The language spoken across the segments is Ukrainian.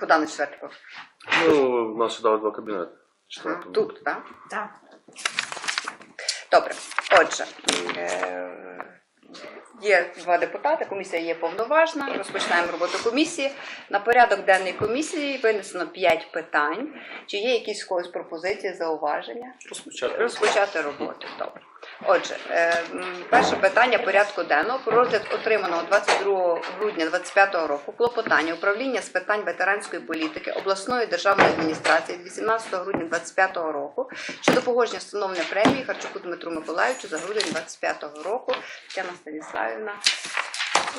Куди на четвертий поверх? Ну, у нас сюди два кабінети. Ага. Тут, так? Так. Добре. Отже, е, є два депутати, комісія є повноважна. Розпочинаємо роботу комісії. На порядок денний комісії винесено 5 питань. Чи є якісь когось пропозиції, зауваження? Розпочати. Розпочати роботу. Добре. Отже, е, перше питання порядку денного про розгляд отриманого 22 грудня 2025 року клопотання управління з питань ветеранської політики обласної державної адміністрації від 18 грудня 2025 року щодо погодження встановлення премії Харчуку Дмитру Миколаївичу за грудень 2025 року. Тетяна Станіславівна.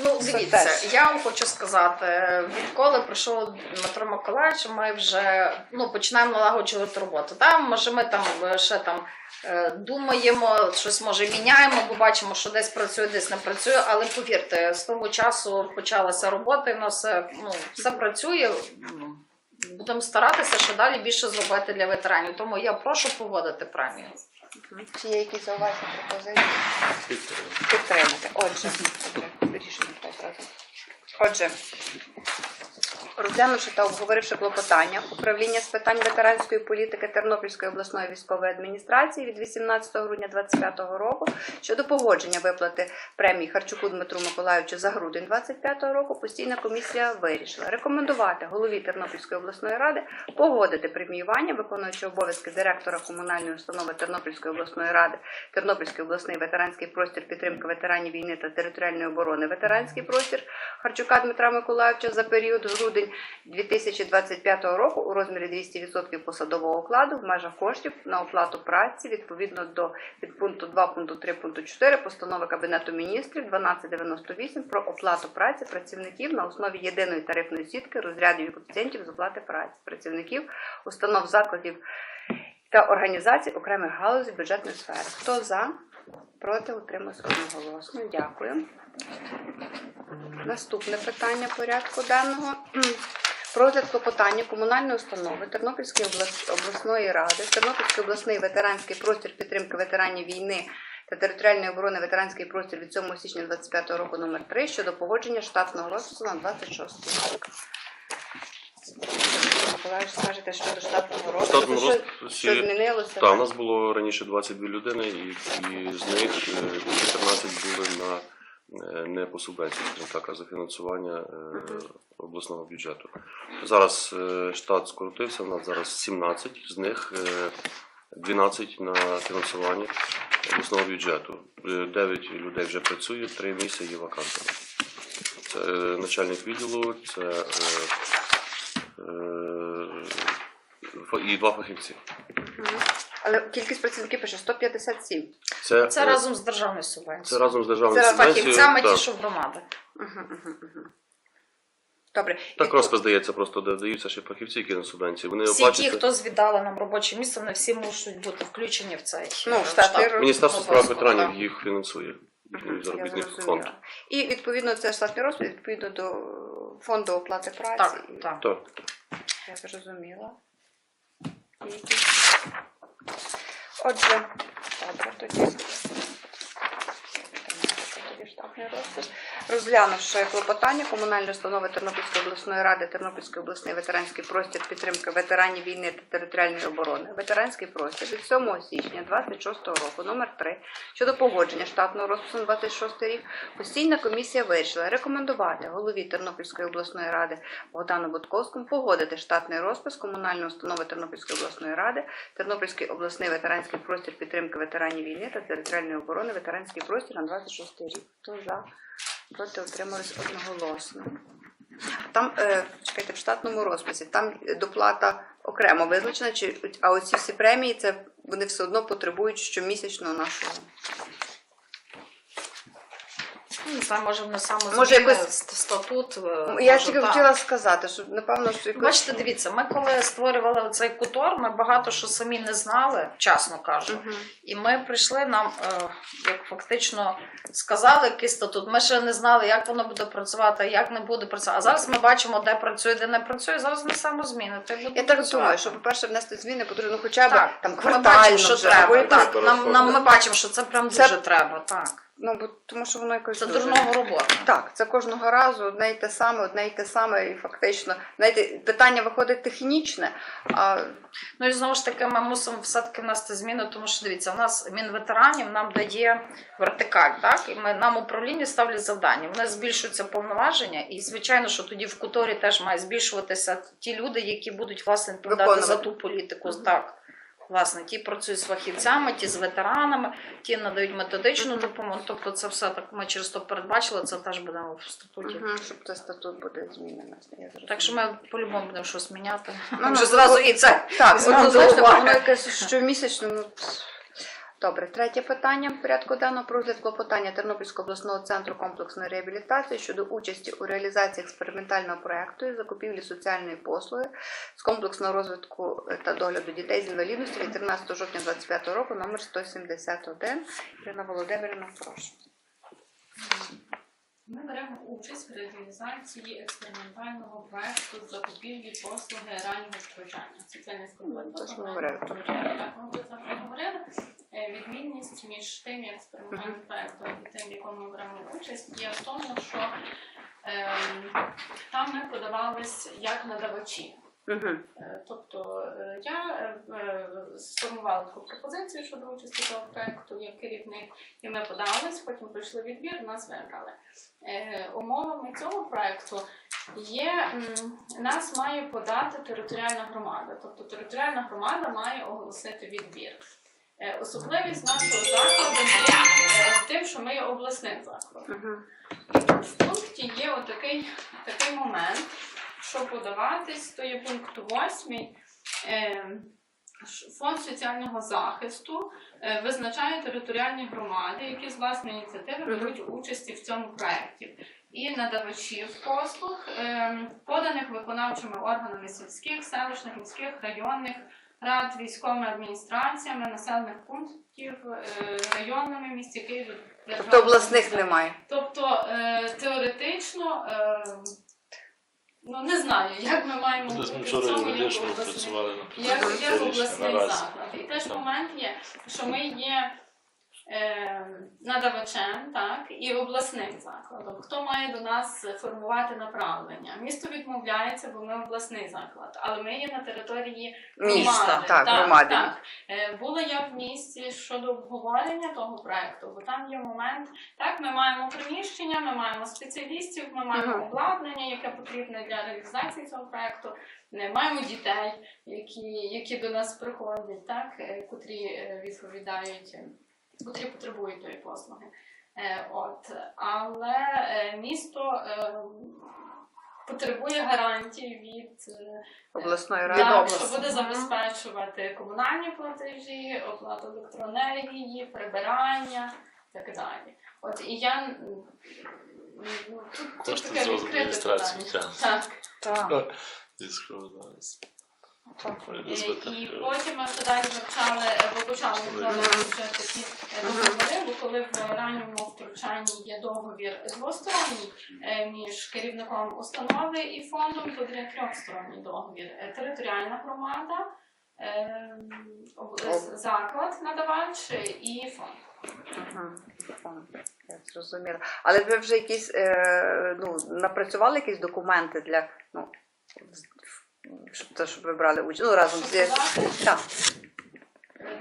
Ну, дивіться, я вам хочу сказати, відколи прийшов Дмитро Миколаївич, ми вже ну, починаємо налагоджувати роботу. Там, може, ми там е, ще там е, думаємо, щось може міняємо, бо бачимо, що десь працює, десь не працює. Але повірте, з того часу почалася робота, і воно все, ну, все працює. Будемо старатися, що далі більше зробити для ветеранів. Тому я прошу погодити премію. Чи є якісь зауваження пропозиції? Підтримати. Отже, добре, рішення так разом. Отже, розглянувши та обговоривши клопотання управління з питань ветеранської політики Тернопільської обласної військової адміністрації від 18 грудня 2025 року щодо погодження виплати премії Харчуку Дмитру Миколаївичу за грудень 2025 року, постійна комісія вирішила рекомендувати голові Тернопільської обласної ради погодити преміювання виконуючого обов'язки директора комунальної установи Тернопільської обласної ради Тернопільський обласний ветеранський простір підтримки ветеранів війни та територіальної оборони ветеранський простір Харчука Дмитра Миколаївича за період грудень 2025 року у розмірі 200% посадового окладу в межах коштів на оплату праці відповідно до підпункту 2 пункту 3 пункту 4 постанови Кабінету міністрів 1298 про оплату праці працівників на основі єдиної тарифної сітки розрядів і коефіцієнтів з оплати праці працівників установ закладів та організацій окремих галузей бюджетної сфери. Хто за? Проти утримався одноголосно. Дякую. Наступне питання порядку денного. Розгляд клопотання комунальної установи Тернопільської обласної ради, Тернопільський обласний ветеранський простір підтримки ветеранів війни та територіальної оборони ветеранський простір від 7 січня 25 року номер 3 щодо погодження штатного розпису на 26 рік. Миколаївич, скажете щодо штатного розпису, Штатному що, що змінилося? Так, у нас було раніше 22 людини, і, і з них е, 14 були на е, не по субвенції, скажімо так, а за фінансування е, обласного бюджету. Зараз е, штат скоротився, у нас зараз 17, з них е, 12 на фінансування обласного бюджету. 9 людей вже працює, 3 місця є вакантами. Це е, начальник відділу, це е, е, і два фахівці. Але кількість працівників пише 157. Це, Це е, разом з державною Це субвенцією. разом з державною Це субвенцією. фахівцями ті, так. що громади. Мгм, мгм, мгм. Добре. Так І- розпис дається, просто додаються ще фахівці, які на субвенції. Вони Всі ті, оплачуються. хто звіддали нам робоче місце, вони всі мусять бути включені в цей Ну, е, штат. Міністерство справ Обов'язково, ветеранів їх фінансує. Мгм, я Заробітний фонд. зрозуміла. І відповідно це штатний розпис, відповідно до фонду оплати праці. Так, так. Так. Я зрозуміла. Отже, добре, тоді. Штатний розпис. Розглянувши клопотання комунальної установи Тернопільської обласної ради, Тернопільський обласний ветеранський простір підтримки ветеранів війни та територіальної оборони, ветеранський простір від 7 січня 26 року, номер 3, щодо погодження штатного розпису на 26 рік, постійна комісія вирішила рекомендувати голові Тернопільської обласної ради Богдану Будковському погодити штатний розпис комунальної установи Тернопільської обласної ради, Тернопільський обласний ветеранський простір підтримки ветеранів війни та територіальної оборони, ветеранський простір на 26 рік. За? Проти отримались одноголосно. Там, е, чекайте, в штатному розписі, там доплата окремо визначена, чи, а оці всі премії, це вони все одно потребують щомісячного нашого. Ну, Не знаю, може, не саме Може, якось- статут. е, Я може, тільки так. хотіла сказати, що напевно, що якось... Бачите, дивіться, ми коли створювали цей кутор, ми багато що самі не знали, чесно кажу. Мгм. І ми прийшли, нам е, як фактично сказали який статут. Ми ще не знали, як воно буде працювати, як не буде працювати. А зараз ми бачимо, де працює, де не працює. Зараз несемо зміни. То буде Я так думаю, що, по-перше, внести зміни потрібно хоча б так, там ми бачимо, що вже, треба. Так, нам, нам ми бачимо, що це прям Це- дуже треба. Так. Ну, бо тому що воно якось Це дуже- дурного робота. Так, це кожного разу одне й те саме, одне й те саме, і фактично, знаєте, питання виходить технічне, а Ну і знову ж таки, ми мусимо все-таки внести зміни, тому що дивіться, у нас Мінветеранів нам дає вертикаль, так? І ми нам управління ставлять завдання. Вони збільшуються повноваження, і звичайно, що тоді в куторі теж має збільшуватися ті люди, які будуть власне відповідати за ту політику. Так. Власне, ті працюють з фахівцями, ті з ветеранами, ті надають методичну допомогу. Тобто, це все так ми через то передбачили, це теж будемо в статуті. Угу, щоб цей статут буде змінено. Так що ми по-любому будемо щось міняти. Ну, Вже ну, зразу і це. Так, воно якесь щомісячно. Ну. Добре, третє питання в порядку денного про розгляд клопотання Тернопільського обласного центру комплексної реабілітації щодо участі у реалізації експериментального проекту і закупівлі соціальної послуги з комплексного розвитку та догляду дітей з інвалідністю від 13 жовтня 2025 року, номер 171. Ірина Володимирівна, прошу. Ми беремо участь в реалізації експериментального проекту з закупівлі послуги раннього втручання. Ну, це ж ми говорили. Ми про це проговорили. Е, Відмінність між тим експериментальним проектом і тим, в якому ми беремо участь, є в тому, що ем, там ми подавались як надавачі. Е, Тобто е, я е, е, сформувала таку пропозицію щодо участі цього проекту як керівник, і ми подались, потім пройшли відбір, нас вибрали. Е, Умовами цього проекту є нас має подати територіальна громада. Тобто територіальна громада має оголосити відбір. Е, Особливість нашого закладу є е, тим, що ми є обласним закладом. В пункті є отакий такий момент, що подаватись, то є пункт 8. Фонд соціального захисту е, визначає територіальні громади, які з власної ініціативи беруть участі в цьому проєкті. І надавачів послуг, е, поданих виконавчими органами сільських, селищних, міських, районних рад, військовими адміністраціями, населених пунктів, е, районними місті Києва. Тобто обласних немає. Тобто е, теоретично, е, ну не знаю, як ми маємо цьому, як обласний, заклад. І теж момент є, що ми є надавачем, так, і обласним закладом. Хто має до нас формувати направлення? Місто відмовляється, бо ми обласний заклад, але ми є на території Міста, громади. так, громади. Так. Е, Була я в місті щодо обговорення того проекту, бо там є момент, так, ми маємо приміщення, ми маємо спеціалістів, ми маємо Мгм. обладнання, яке потрібне для реалізації цього проекту. Не маємо дітей, які, які до нас приходять, так, е, котрі е, відповідають, е, котрі потребують тої послуги. Е, От, але е, місто е, потребує гарантій від Обласної ради. так, області. що буде забезпечувати комунальні платежі, оплату електроенергії, прибирання і так далі. От і я ну, тут, тут таке відкрите питання. тягнуть. Так. Так. І, потім ми далі вивчали, бо почали вже такі договори, бо коли в ранньому втручанні є договір двосторонній між керівником установи і фондом, то є трьохсторонній договір. Територіальна громада, заклад надавач і фонд. Ага, я зрозуміла. Але ви вже якісь ну, напрацювали якісь документи для ну, щоб те, щоб ви брали участь. Ну, разом з так.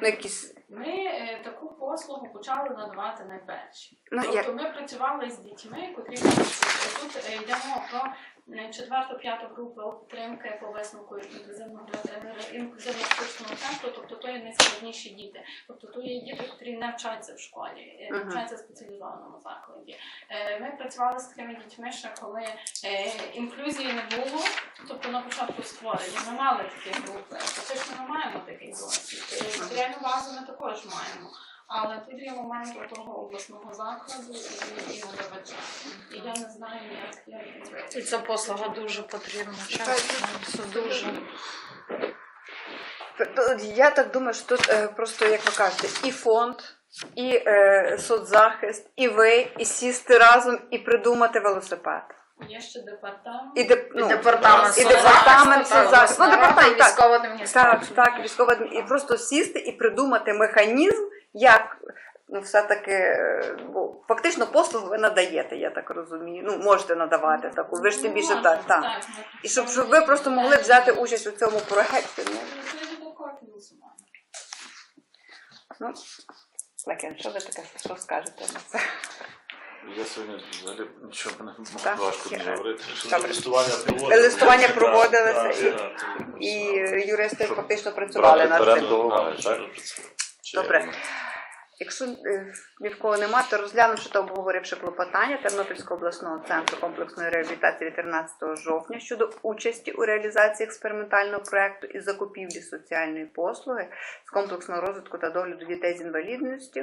Ну, якісь, Ми е, таку послугу почали надавати найперші. ну, тобто як, ми працювали з дітьми, котрі тут е, йдемо про е, четверту-п'яту групу підтримки по висновку інклюзивного штучного центру, тобто то є найскладніші діти. Тобто то є діти, які не вчаться в школі, е, Мгм. навчаються в спеціалізованому закладі. Е, Ми працювали з такими дітьми, ще коли е, інклюзії не було, тобто на початку створення ми мали такі групи. Фактично ми маємо такий досвід. Матеріальну базу ми також маємо. Але тут є момент у того обласного закладу і, і надавача. І я не знаю, як я І ця послуга дуже потрібна. Чесно, це дуже. я так думаю, що тут е, просто, як ви кажете, і фонд, і е, соцзахист, і ви, і сісти разом, і придумати велосипед. Є ще департамент. І, деп, ну, департамент і департамент соцзахисту, соцзахисту. Ну, департамент, так. військова Так, адміністрація. так, військова адмі- і просто сісти і придумати механізм, як ну, все-таки, е, бо фактично послугу ви надаєте, я так розумію. Ну, можете надавати таку. Ви ж тим більше так. так. І щоб, щоб ви просто могли взяти участь у цьому проєкті. Ну, ну, Лакін, що ви таке що скажете на це? Я сьогодні взагалі нічого не Так, важко я- мені говорити. що добре. Листування проводилося. Листування проводилося, і- І юристи фактично працювали над цим. до уваги, так? Чи- Добре. Якщо е, ні в кого нема, то розглянувши та обговоривши клопотання Тернопільського обласного центру комплексної реабілітації від 13 жовтня щодо участі у реалізації експериментального проекту із закупівлі соціальної послуги з комплексного розвитку та догляду дітей з інвалідністю,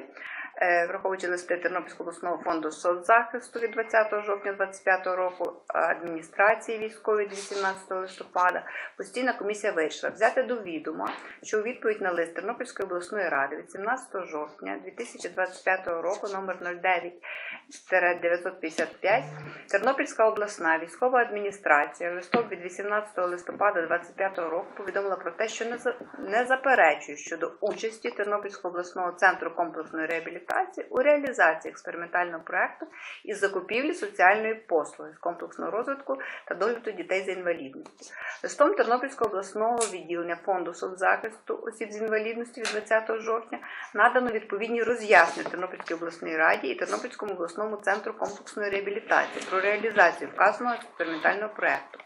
враховуючи листи Тернопільського обласного фонду соцзахисту від 20 жовтня 2025 року, адміністрації військової 18 листопада, постійна комісія вийшла взяти до відома, що у відповідь на лист Тернопільської обласної ради від 17 жовтня 2025 року номер 09-955 Тернопільська обласна військова адміністрація листом від 18 листопада 2025 року повідомила про те, що не заперечує щодо участі Тернопільського обласного центру комплексної реабілітації у реалізації експериментального проекту із закупівлі соціальної послуги з комплексного розвитку та догляду дітей з інвалідністю. Листом Тернопільського обласного відділення фонду соцзахисту осіб з інвалідністю від 20 жовтня надано відповідні роз'яснення Тернопільській обласній раді і Тернопільському обласному центру комплексної реабілітації про реалізацію вказаного експериментального проекту.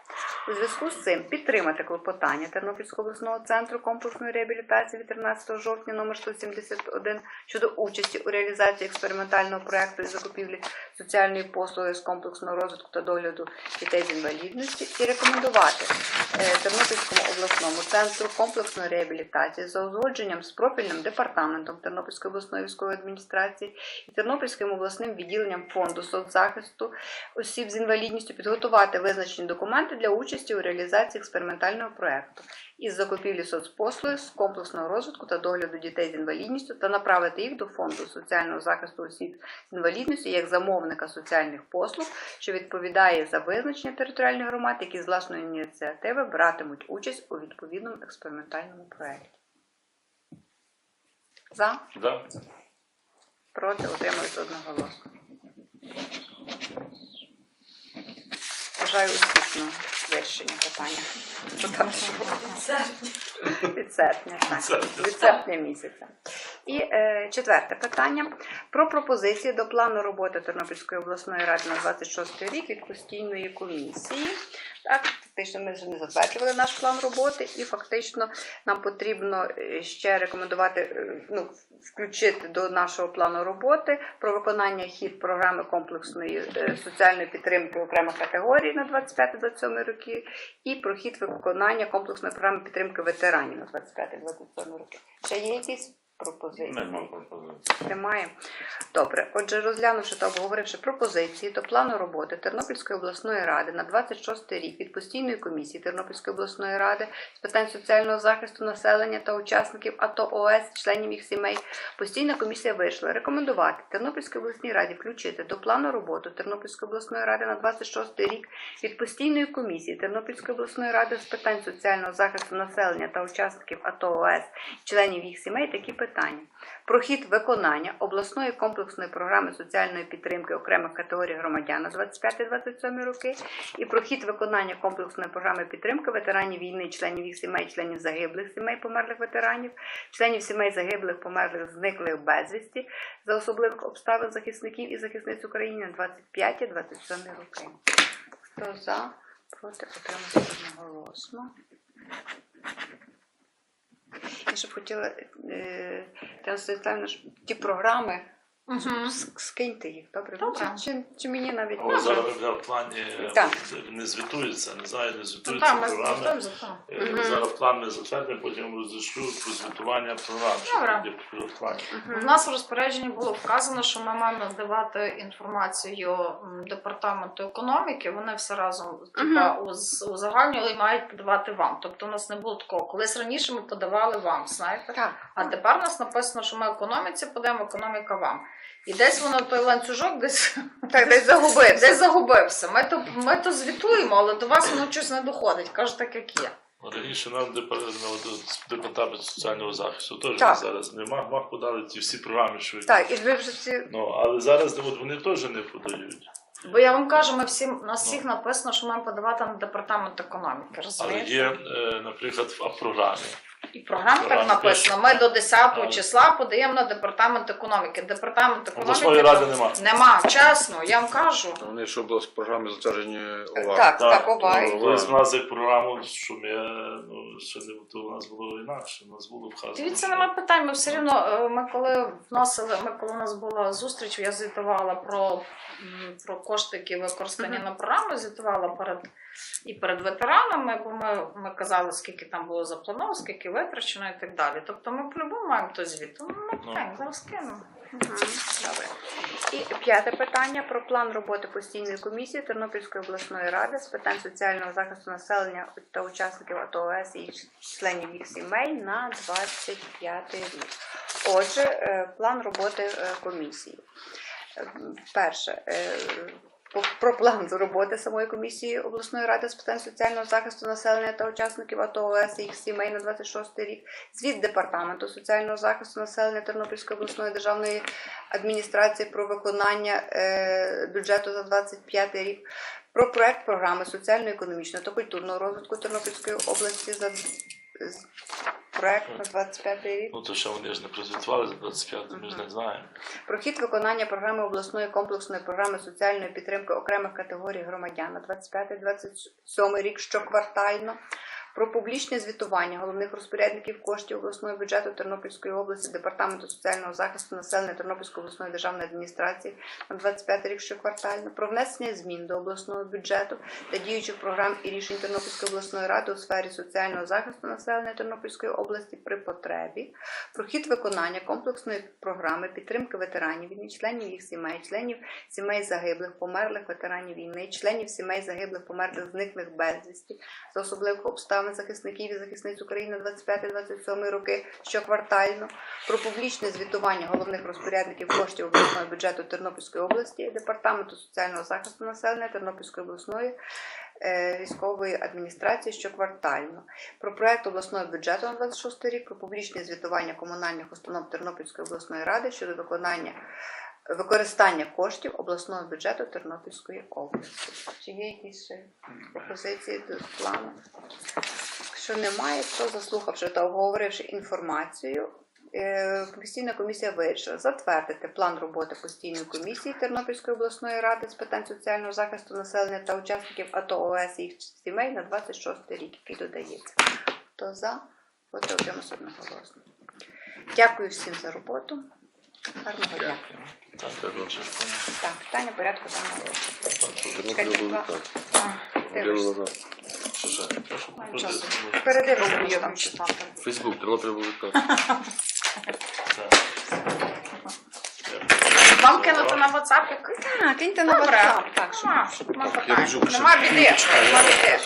У зв'язку з цим підтримати клопотання Тернопільського обласного центру комплексної реабілітації від 13 жовтня номер 171 щодо участі у реалізації експериментального проекту із закупівлі соціальної послуги з комплексного розвитку та догляду дітей з інвалідності і рекомендувати е, Тернопільському обласному центру комплексної реабілітації за узгодженням з профільним департаментом Тернопільської обласної військової адміністрації і Тернопільським обласним відділенням фонду соцзахисту осіб з інвалідністю підготувати визначені документи для участі у реалізації експериментального проекту із закупівлі соцпослуг з комплексного розвитку та догляду дітей з інвалідністю та направити їх до фонду соціального захисту осіб з інвалідністю як замовника соціальних послуг, що відповідає за визначення територіальних громад, які з власної ініціативи братимуть участь у відповідному експериментальному проєкті. За, Да? проти, утримують одноголосно. Бажаю успішного вирішення питання. Від серпня, так. серпня. Від серпня місяця. І е, четверте питання про пропозиції до плану роботи Тернопільської обласної ради на 26 рік від постійної комісії. Так, фактично ми вже не затверджували наш план роботи, і фактично нам потрібно е, ще рекомендувати е, ну, включити до нашого плану роботи про виконання хід програми комплексної е, соціальної підтримки окремих категорій на 25-27 роки і про хід виконання комплексної програми підтримки ветеранів на 25-27 роки. Ще є якісь пропозиції? Нема пропозиції. Немає. Добре. Отже, розглянувши та обговоривши пропозиції до плану роботи Тернопільської обласної ради на 26 рік від постійної комісії Тернопільської обласної ради з питань соціального захисту населення та учасників АТО ОС, членів їх сімей, постійна комісія вийшла рекомендувати Тернопільській обласній раді включити до плану роботи Тернопільської обласної ради на 26 рік від постійної комісії Тернопільської обласної ради з питань соціального захисту населення та учасників АТО ОС, членів їх сімей такі питання. Про хід виконання обласної комплексної програми соціальної підтримки окремих категорій громадян на 25-27 роки і про хід виконання комплексної програми підтримки ветеранів війни, членів їх сімей, членів загиблих сімей померлих ветеранів, членів сімей загиблих померлих зниклих безвісті за особливих обставин захисників і захисниць України на 25-27 роки. Хто за? Проти отримати одноголосно. Я ще б хотіла, е, Тетяна Станіславівна, ті програми, С- скиньте їх, добре? Добре. Чи, чи, мені навіть Але зараз вже в плані е, Так. не звітується, не знаю, не Ну, звітуються там, ми програми. то. Е, Зараз план ми затвердимо, потім розійшлю про звітування програм, що Добре. буде підготування. У нас в розпорядженні було вказано, що ми маємо надавати інформацію м, департаменту економіки. Вони все разом типа, уз- узагальнювали і мають подавати вам. Тобто у нас не було такого. Колись раніше ми подавали вам, знаєте? Так. А тепер у нас написано, що ми економіці подаємо, економіка вам. І десь воно той ланцюжок десь, Так, десь загубився. десь загубився. Ми то, ми то звітуємо, але до вас воно щось не доходить. Каже, так як є. Раніше нам ну, департамент соціального захисту теж Так. зараз нема, мах подали ті всі програми швидко. Так, і ви вже всі Ну, але зараз от вони теж не подають. Бо я вам кажу, ми всі, у нас всіх написано, що маємо подавати на департамент економіки, Але розумієте? є, е, наприклад, в програмі. І в програмі так Програма написано. Ми до 10 Але- числа подаємо на департамент економіки. Департамент економіки Обласної ради нема. нема. Чесно, я вам кажу. Вони ж область програми затверджені ОВА. так, так, овай. ну, Колись в нас як програму, що ми, ну, ще не то у нас було інакше, у нас було вказано. Дивіться, що- нема питань. Ми все рівно, е, ми коли вносили, ми коли у нас була зустріч, я звітувала про, м, про кошти, які використані на програму, звітувала перед і перед ветеранами, бо ми, ми казали, скільки там було заплановано, скільки витрачено і так далі. Тобто ми по-любому маємо той звіт. Тому нема питань, зараз кинемо. Мгм, Добре. І п'яте питання про план роботи постійної комісії Тернопільської обласної ради з питань соціального захисту населення та учасників АТО ОС і членів їх сімей на 25 рік. Отже, е, план роботи е, комісії. Е, Перше. е, Про план роботи самої комісії обласної ради з питань соціального захисту населення та учасників АТО ОС і їх сімей на 26 рік, звіт департаменту соціального захисту населення Тернопільської обласної державної адміністрації про виконання е, бюджету за 25 рік, про проект програми соціально-економічного та культурного розвитку Тернопільської області за з- проект на 25 рік. Ну, то що вони ж не прозвітували за 25, ми ж не знаємо. Про хід виконання програми обласної комплексної програми соціальної підтримки окремих категорій громадян на 25-27 рік щоквартально. Про публічне звітування головних розпорядників коштів обласного бюджету Тернопільської області, Департаменту соціального захисту населення Тернопільської обласної державної адміністрації на 25 рік щоквартально, про внесення змін до обласного бюджету та діючих програм і рішень Тернопільської обласної ради у сфері соціального захисту населення Тернопільської області при потребі, про хід виконання комплексної програми підтримки ветеранів війни, членів їх сімей, членів сімей загиблих, померлих ветеранів війни, членів сімей загиблих, померлих, зниклих безвісті, за особливих обставин захисників і захисниць України 25-27 роки щоквартально, про публічне звітування головних розпорядників коштів обласного бюджету Тернопільської області, Департаменту соціального захисту населення Тернопільської обласної е, військової адміністрації щоквартально, про проект обласного бюджету на 26 рік, про публічне звітування комунальних установ Тернопільської обласної ради щодо виконання використання коштів обласного бюджету Тернопільської області. Чи є якісь пропозиції до плану? Якщо немає, то заслухавши та обговоривши інформацію, е, постійна комісія вирішила затвердити план роботи постійної комісії Тернопільської обласної ради з питань соціального захисту населення та учасників АТО ОС і їх сімей на 26 рік, який додається. Хто за, отримався одноголосно. Дякую всім за роботу. Гарного дня. Так, так, питання порядку денного. Дивишся. Що? Може, що Я там читати. Фейсбук, Тернопіль так. так. Вам кинути на WhatsApp як Так, киньте на Добре. WhatsApp. Так, щоб Нема, щоб нема питань. Нема біди. Нема біди.